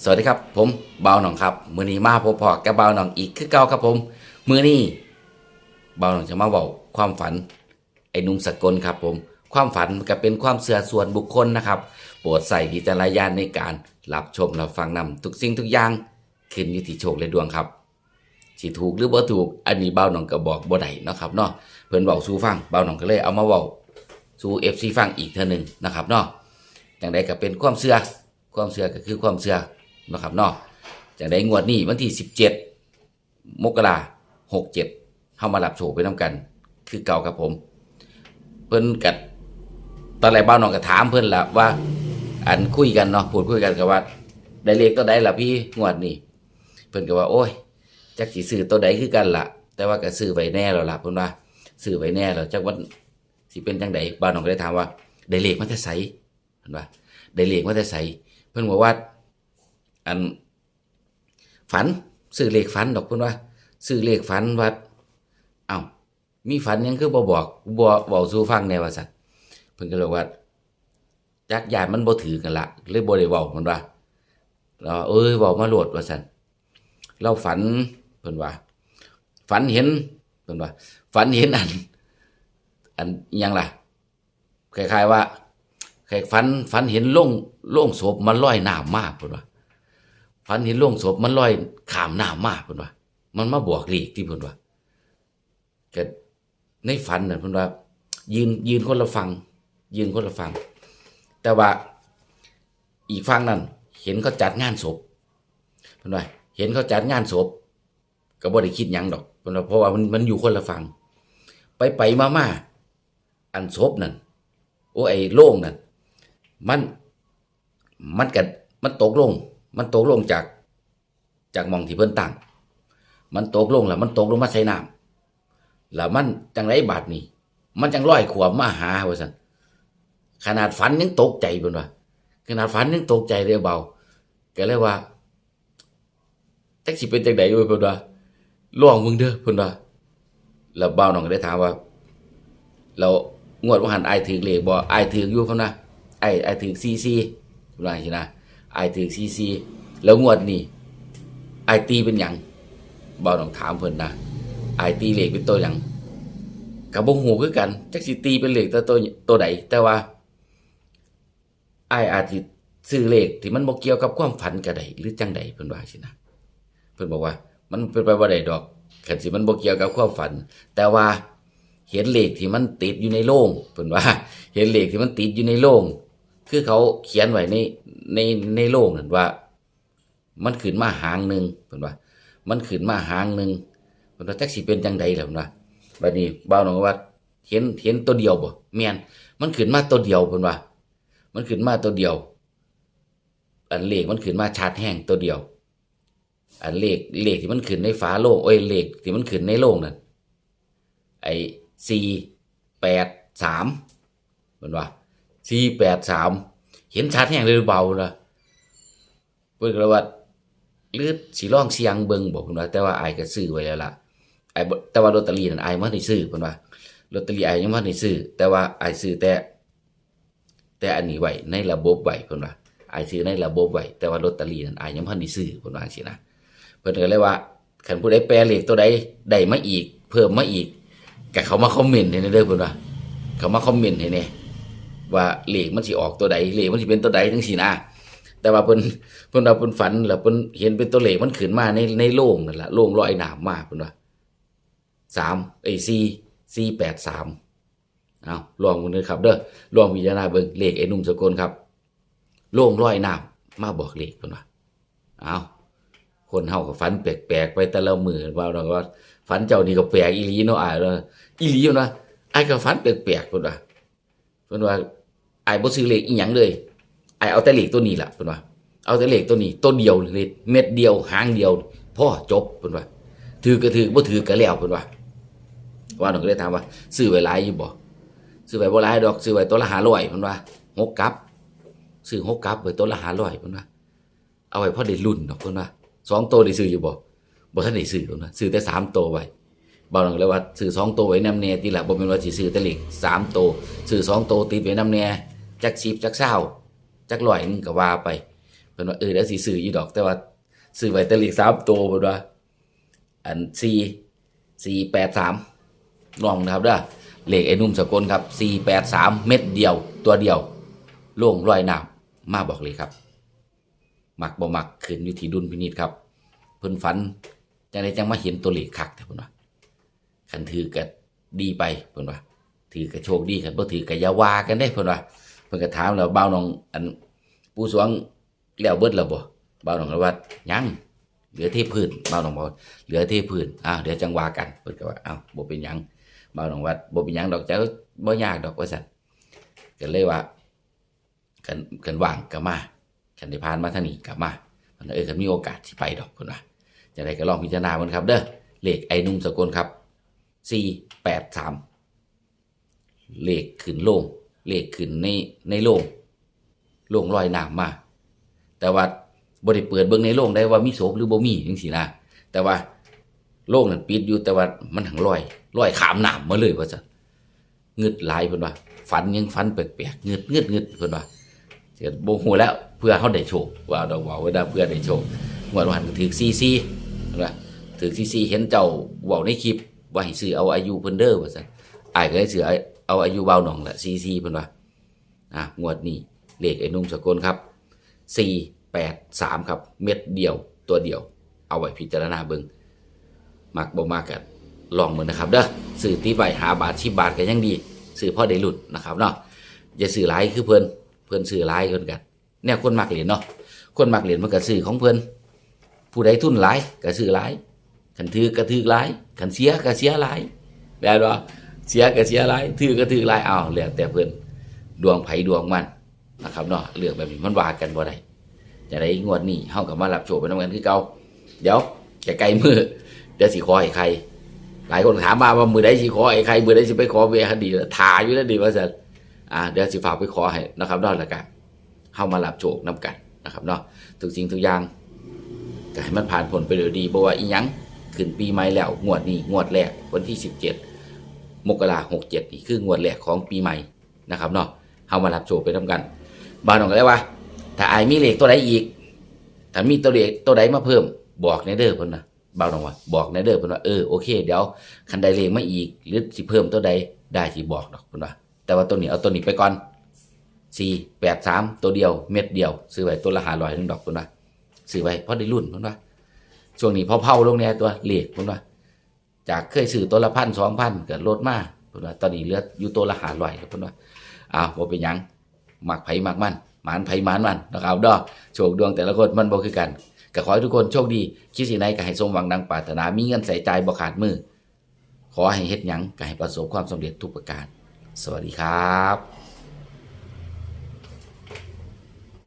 สวัสดีครับ ผมเบาหนองครับมือนี้มาพบพอกับเบาหนองอีกคือเก่าครับผมมือนี้เบาหนองจะมาบอกความฝัน ไอ้นุ่มสกลครับผม ความฝันมันก็เป็นความเสื่อส่วนบุคคลนะครับ โปรดใส่วิจารณญาณในการรับชมรับฟังนำทุกสิ่งทุกอย่างขึ้นอยู่ที่โชคและดวงครับสิถูกหรือบ่ถูกอันนี้เบาหนองก็บอกบ่ได้นะครับเนาะเพิ่นบอกสู่ฟังเบาหนองก็เลยเอามาเว้าสู่ FC ฟังอีกเทื่อหนึงนะครับเนาะจังใดก็เป็นความเชื่อความเชื่อก็คือความเชื่อ นะครับเนาะจังใดงวดนี้วันที่ 17 มกราหกเจ็ดเข้ามารับโชคไปน้ำกัน คือเก่าครับผม เพิ่นกัดตอนแรกบ้านน้องก็ถามเพิ่นละว่า อันคุยกันเนาะพูดคุยกันกับว่า ได้เลขตัวใดล่ะพี่งวดนี้เพิ่นก็ว่า โอ้ยจักสิซื้อตัวใดคือกันล่ะแต่ว่าก็ซื้อไว้แน่แล้วล่ะเพิ่นว่าซื้อไว้แน่แล้วจักวันสิเป็นจังไดบ้านน้องก็เลยถามว่าได้เลขมาแต่ไสเพิ่นว่าได้เลขมาแต่ไสเพิ่นบอกว่า อันฝันซื้อเลขฝันดอกเพิ่นว่าซื้อเลขฝันว่าเอ้ามีฝันยังคือบ่บอกบ่เว้าสู่ฟังแน่ว่าซั่นเพิ่นก็เลยว่าจักยานมันบ่ถือกันละเลยบ่ได้เว้าเพิ่นว่าเราเอ้ยเว้ามาโลดว่าซั่นเราฝันเพิ่นว่า ฝันเห็นเพิ่นว่า ฝันเห็นอัน อันอยังล่ะคล้ายๆว่าคล้ายฝันฝันเห็นโล่งโล่งศพมันลอยน้ำมากเพิ่นว่า ฝันเห็นโลงศพมันลอยขามน้ำมากพิ่นว่ามันมาบอกเลขที่พิ่นว่าก็ในฝันน่ะพิ่นว่า ยืนยืนคนละฝั่งยืนคนละฝั่งแต่ว่าอีกฝั่งนั้น เห็นเขาจัดงานศพพิ่นว่าเห็นเขาจัดงานศพก็บ่ได้คิดหยังดอกพิ่นว่าเพราะว่ามันมันอยู่คนละฝั่งไปไปมามาอันศพนั่นโอ้ไอ้โล่งนั่นมันมันก็มันตกลง มันตกลงจาก จากมองที่เพิ่นตั้ง มันตกลงแล้วมันตกลงมาใส่น้ำแล้วมันจังไรบาดนี่ มันจังร้อยขวบมาหาว่าซั่นขนาดฝันยังตกใจเพิ่นว่าขนาดฝันยังตกใจเลยเบาก็เลยว่าจักสิเป็นจังไดอยู่เพิ่นว่าลองมึงเด้อเพิ่นว่าแล้วเบาน้องก็ได้ถามว่า เรางวดว่าหันอถือเลขบ่อถืออยู่เพิ่นว่าไอ้อถือซีซีเพิ่นว่าอย่างนี้นะ ไอถือซีซีแล้วงวดนี้ไอตีเป็นหยังบ่าวต้องถามเพิ่นนะไอตีเหลขเป็นตัวหยังกับบ่ฮู้คือกันจักสิตีเป็นเหลขตัวตัวตัวใดแต่ว่าไออาจสิซื้อเลขที่มันบ่เกี่ยวกับความฝันก็ได้หรือจังใดเพิ่นว่าสินะเพิ่นบอกว่า มันเป็นไปบ่ได้ดอกคันสิมันบ่เกี่ยวกับความฝัน แต่ว่าเห็นเลขที่มันติดอยู่ในโรงเพิ่นว่า เห็นเลขที่มันติดอยู่ในโรง คือเขาเขียนไว้ในในในโลกนั่นว่า มันขึ้นมาหางหนึ่งเพิ่นว่า มันขึ้นมาหางหนึ่งเพิ่นว่าจักสิเป็นจังใดล่ะเพิ่นว่าบัดนี้บ่าวน้องว่าเห็นเห็นตัวเดียวบ่แม่นมันขึ้นมาตัวเดียวเพิ่นว่า มันขึ้นมาตัวเดียว อันเลขมันขึ้นมาชาดแห้งตัวเดียว อันเลขเลขที่มันขึ้นในฝาโลงโอ้ยเลขที่มันขึ้นในโลงนั่นไอ้สี่แปดสามเพิ่นว่า สี่แปดสามเห็นชัดแห้งเลยเบาละเพิ่นก็เลยว่าหรือสิลองเสียงเบิงบอกเพิ่นว่าแต่ว่าไอายก็ซื้อไว้แล้วล่ะไอ้แต่ว่าลอตเตอรี่นั่นไอายบ่ทันได้ซื้อเพิ่นว่าลอตเตอรี่ไอายยังบ่ทันได้ซื้อ แต่ว่าไอายซื้อแต่ แต่อันนี้ไว้ในระบบไว้เพิ่นว่าไอายซื้อในระบบไว้แต่ว่าลอตเตอรี่นั่นไอายยังบ่ทันได้ซื้อเพิ่นว่าจังซี่นะเพิ่อนก็เลยว่าคันผู้ใดแปลเลขตัวใดได้มาอีก เพิ่มมาอีกก็เขามาคอมเมนต์ให้แน่อเพิ่นว่าเขามาคอมเมนต์ให้แน่ย ว่าเหลขมันสิออกตัวใดเหลขมันสิเป็นตัวใดจังซี่นะแต่ว่าเพิ่นเพิ่นว่าเพิ่นฝันแล้วเพิ่นเห็นเป็นตัวเหลขมันขึ้นมาในในโล่งนั่นแหละโล่งลอยน้ำมากเพิ่นว่า3เอ้ย4 483เอาลองเบิ่งครับเด้อลองพิจารณาเบิ่งเลขไอ้นุ่มสกลครับโล่งลอยน้ำมาบอกเลขเพิ่นว่าเอาคนเฮาก็ฝันแปลกๆไปแต่ละมือว่าเราก็ฝันเจ้านี่ก็แปลกอีหลีเนาะอ้ายเนาะอีหลีอยู่นะอ้ก็ฝันแปลกๆเพิ่นว่าเพิ่นว่า ไอ้ายบ่ซื้อเลขอีหยังเลยไอ้เอาแต่เลขตัวนี้ล่ะเพิ่นว่า เอาแต่เลขตัวนี้ตัวเดียวเลยเม็ดเดียวหางเดียวพ่อจบเพิ่นว่าถือก็ถือบ่ถือก็แล้วเพิ่นว่าว่าหนูก็เลยถามว่า ซื้อไว้หลายอยู่บ่ซื้อไว้บ่หลายดอกซื้อไว้ตัวละ500เพิ่นว่าหกกับซื้อหกกับไว้ตัวละ500เพิ่นว่าเอาไว้พอได้รุ่นดอกเพิ่นว่าสองตัวได้ซื้ออยู่บ่บ่ทันได้ซื้อเพิ่นว่าซื้อแต่สามตัวไว้บ่าวน้องเลยว่าซื้อสองตัวไว้นำแน่ทีหละบ่แม่นว่าสิซื้อแต่เลขสามตัวซื้อสองตัวติดไว้นำแน่ จักสิบจักเศร้าจักร้อยนึงก็ว่าไปเพิ่นว่าเออเดี๋ยวสิซื้ออยู่ดอกแต่ว่าซื้อไว้แต่เลขสามตัวเพิ่นว่า อันสี่สี่แปดสามลองนะครับเด้อเลขไอ้นุ่มสกลครับสี่แปดสามเม็ดเดียว ตัวเดียวโล่งลอยน้ำมาบอกเลยครับมักบ่มักขึ้นอยู่ที่ดุลพินิจครับ เพิ่นฝันจังไดจังมาเห็นตัวเลขคักแต่เพิ่นว่าคันถือก็ดีไปเพิ่นว่าถือก็โชคดีคันบ่ถือก็อย่าว่ากันได้เพิ่นว่า พิ่นก็ถามแล้วบ่าวน้อง อันผู้สวงแล้วเบิดแล้วบ่บ่าวน้องก็ว่ายังเหลือเทพื้นบ่าวน้องบอกเหลือเทพื้นอ้าวเดี๋ยวจังว่ากันเพิ่นก็ว่าอ้าวบ่เป็นหยังบ่าวน้องว่าบ่เป็นหยังดอกเจ้าบ่ยากดอกว่าซั่นก็เลยว่ากันกันว่างก็มาคันได้ผ่านมาทางนี้ก็มาเพิ่นว่าเออคันมีโอกาสสิไปดอกเพิ่นว่าจังไดก็ลองพิจารณาเบิ่งครับ เด้อเลขไอ้หนุ่มสกลครับ483เลขขึ้นโล่ง เลขขึ้นในในโล่งโล่งลอยน้ำมา แต่ว่าบริเปิดเบิ่งในโล่งได้ว่ามีโสมหรือบ่มีจังซี่นะแต่ว่าโล่งนั่นปิดอยู่แต่ว่ามันหังลอยลอยขามน้ำมาเลยว่าซั่นงึดหลายเพิ่นว่าฝันยังฝันแปลกๆงึดงึดเงึดเพิ่นว่าเสียบ่ฮู้แล้วเพื่อเฮาได้โชคว่าดอกว่าไว้ได้เพื่อได้โชคงวดวันถือ44เพิ่นว่าถือ44เห็นเจ้าว้าในคลิปว่าให้ซื้อเอาอายุเพิ่นเด้อว่าซั่นอายก็ได้เสือ เอาอายุเบาหน่องละซีซีเพิ่นว่าอะงวดนี้เลขไอ้นุ่มสกลครับสี่แปดสามครับ เม็ดเดียวตัวเดียว เอาไว้พิจารณาเบิงมักบ่มากกันลองมือนะครับเด้อสื่อตีไปหาบาทชิบบาทก็ยังดี สื่อพ่อได้หลุดนะครับเนาะอย่าสื่อหลายคือเพิ่นเพิ่นสื่อหลายคนกันเนี่ยคนมักเหรียญเนาะคนมักเหรียญมันก็สื่อของเพิ่นผู้ใดทุนหลายก็สื่อหลายขันถือก็ถือหลายขันเสียก็เสียหลายแบบว่า เสียก็เสียหลายถือก็ถือหลายเอาแล้วแต่เพิ่นดวงไผดวงมันนะครับเนาะเรื่องแบบนี้มันว่ากันบ่ได้จะได้งวดนี้เฮาก็มารับโชคไปนำกันคือเก่าเดี๋ยวจะไกลมือเดี๋ยวสิขอให้ใคร หลายคนถามมาว่ามือใดสิขอให้ใครมือใดสิไปขอเวคดีถาอยู่แล้วดีว่าซั่นอ่าเดี๋ยวสิฝากไปขอให้นะครับเนาะแล้วกันเฮามารับโชคนำกันนะครับเนาะทุกสิ่งทุกอย่างก็ให้มันผ่านผลไปโดยดีบ่ว่าอีหยังขึ้นปีใหม่แล้วงวดนี้งวดแรกวันที่ 17 มกราหกเจ็ดนี่คืองวดแรกของปีใหม่นะครับเนาะเฮามารับโชคไปทำกันบานน้องก็เลยว่า ถ้าอายมีเลขตัวใดอีก ถ้ามีตัวเลขตัวใดมาเพิ่ม บอกในเด้อเพิ่นนะบาวน้องว่าบอกในเด้อเพิ่นว่าเออโอเคเดี๋ยวคันใดเลขมาอีก หรือสิเพิ่มตัวใดได้สิบอกดอกเพิ่นว่าแต่ว่าตัวนี้เอาตัวนี้ไปก่อนสี่แปดสามตัวเดียวเม็ดเดียว ซื้อไว้ตัวละหาร้อยนึงดอกเพิ่นว่าซื้อไว้เพราะได้รุ่นเพิ่นว่าช่วงนี้พอเผาลงแน่ตัวเลขเพิ่นว่า จากเคยซื้อตัวละพันสองพันเก็ลดมาเพิ่นว่าตอนนี้เหลืออยู่ตัวละหาร้อยแล้วเพิ่นว่าอ้าวบ่เป็นหยังหมักไผหมักมันหมานไผหมานมันนะครับเด้อโชคดวงแต่ละคนมันบ่คือกันก็ขอให้ทุกคนโชคดีคิดสิ่งใดก็ให้สมหวังดังปรารถนามีเงินใส่ใจบ่ขาดมือ ขอให้เฮ็ดหยังก็ให้ประสบความสำเร็จทุกประการ สวัสดีครับ